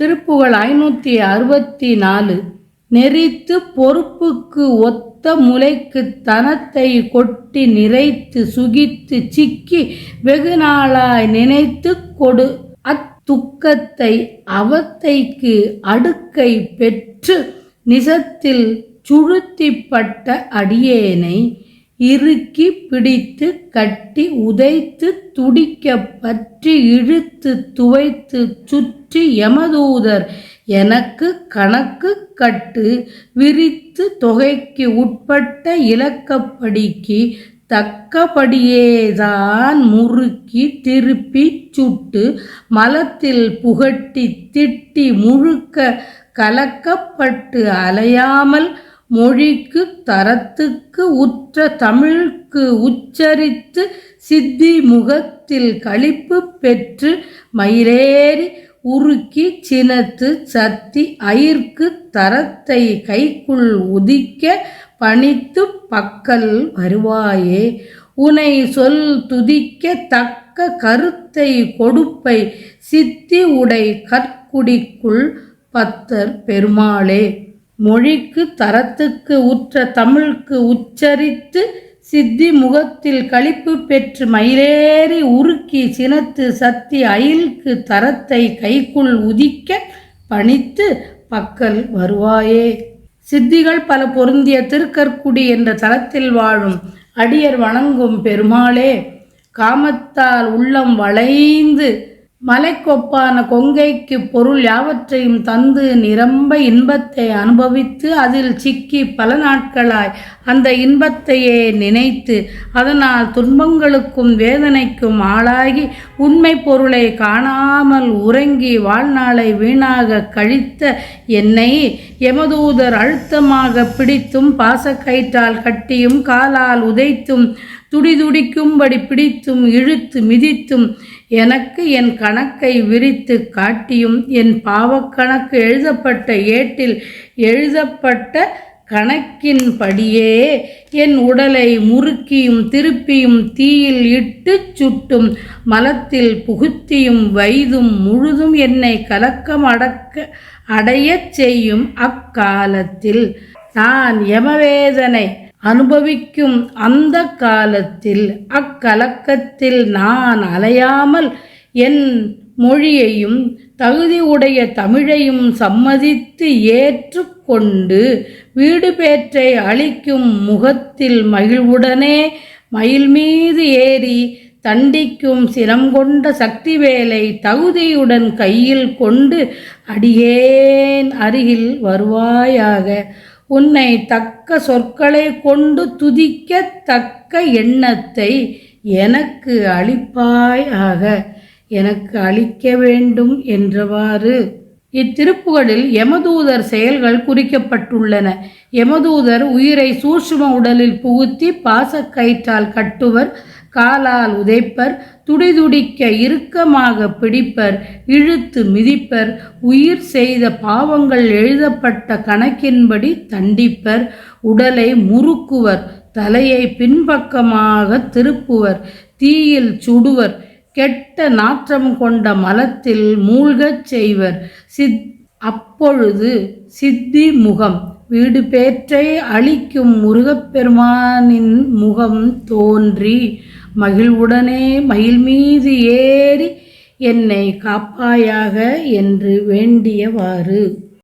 திருப்புகழ் ஐநூற்றி அறுபத்தி நாலு. நெறித்து பொறுப்புக்கு ஒத்த முலைக்கு தனத்தை கொட்டி நிறைத்து சுகித்து சிக்கி வெகு நாளாய் நினைத்து கொடு. அத்துக்கத்தை அவத்தைக்கு அடுக்கை பெற்று நிசத்தில் சுழுத்திப்பட்ட அடியேனை இறுக்கி பிடித்து கட்டி உதைத்து துடிக்க பற்றி இழுத்து துவைத்து சுற்றி யமதூதர் எனக்கு கணக்கு கட்டு விரித்து தொகைக்கு உட்பட்ட இலக்கப்படிக்கு தக்கபடியேதான் முறுக்கி திருப்பி சுட்டு மலத்தில் புகட்டி திட்டி முழுக்க கலக்கப்பட்டு அலையாமல் மொழிக்கு தரத்துக்கு உற்ற தமிழ்க்கு உச்சரித்து சித்தி முகத்தில் கழிப்பு பெற்று மயிலேறி உருக்கி சினத்து சத்தி அயிர்க்கு தரத்தை கைக்குள் உதிக்க பணித்து பக்கல் வருவாயே. உனை சொல் துதிக்க தக்க கருத்தை கொடுப்பை சித்தி உடை கற்குடிக்குள் பத்தர் பெருமாளே. மொழிக்கு தரத்துக்கு உற்ற தமிழுக்கு உச்சரித்து சித்தி முகத்தில் களிப்பு பெற்று மயிலேறி உருக்கி சினத்து சத்தி அயில்க்கு தரத்தை கைக்குள் உதிக்க பணித்து பக்கல் வருவாயே. சித்திகள் பல பொருந்திய திருக்கற்குடி என்ற தலத்தில் வாழும் அடியர் வணங்கும் பெருமாளே காமத்தால் உள்ளம் வளைந்து மலைக்கொப்பான கொங்கைக்கு பொருள் யாவற்றையும் தந்து நிரம்ப இன்பத்தை அனுபவித்து அதில் சிக்கி பல நாட்களாய் அந்த இன்பத்தையே நினைத்து அதனால் துன்பங்களுக்கும் வேதனைக்கும் ஆளாகி உண்மை பொருளை காணாமல் உறங்கி வாழ்நாளை வீணாக கழித்த என்னை யமதூதர் அழுத்தமாக பிடித்தும் பாசக்கயிற்றால் கட்டியும் காலால் உதைத்தும் துடிதுடிக்கும்படி பிடித்தும் இழுத்து மிதித்தும் எனக்கு என் கணக்கை விரித்து காட்டியும் என் பாவக்கணக்கு எழுதப்பட்ட ஏட்டில் எழுதப்பட்ட கணக்கின்படியே என் உடலை முறுக்கியும் திருப்பியும் தீயில் இட்டு சுட்டும் மலத்தில் புகுத்தியும் வைதும் முழுதும் என்னை கலக்கம் அடக்க அடையச் செய்யும் அக்காலத்தில். நான் யமவேதனை அனுபவிக்கும் அந்த காலத்தில் அக்கலக்கத்தில் நான் அலையாமல் என் மொழியையும் தகுதி உடைய தமிழையும் சம்மதித்து ஏற்றுக்கொண்டு வீடு பேற்றை அளிக்கும் முகத்தில் மகிழ்வுடனே மயில் மீது ஏறி தண்டிக்கும் சிரம் கொண்ட சக்திவேலை தகுதியுடன் கையில் கொண்டு அடியேன் அருகில் வருவாயாக. உன்னை தக்க சொற்களை கொண்டு துதிக்க தக்க எண்ணத்தை எனக்கு அளிப்பாயாக எனக்கு அளிக்க வேண்டும் என்றவாறு. இத்திருப்புகளில் யமதூதர் செயல்கள் குறிக்கப்பட்டுள்ளன. யமதூதர் உயிரை சூட்சும உடலில் புகுத்தி பாசக்கயிற்றால் கட்டுவர். காலால் உதைப்பர் துடிதுடிக்க இறுக்கமாக பிடிப்பர் இழுத்து மிதிப்பர் உயிர் செய்த பாவங்கள் எழுதப்பட்ட கணக்கின்படி தண்டிப்பர் உடலை முறுக்குவர் தலையை பின்பக்கமாக திருப்புவர் தீயில் சுடுவர் கெட்ட நாற்றம் கொண்ட மலத்தில் மூழ்கச் செய்வர். சித் அப்பொழுது சித்தி முகம் வீடு பேற்றை அழிக்கும் முருகப்பெருமானின் முகம் தோன்றி மகிழ்வுடனே மயில் மீது ஏறி என்னை காப்பாயாக என்று வேண்டியவாறு.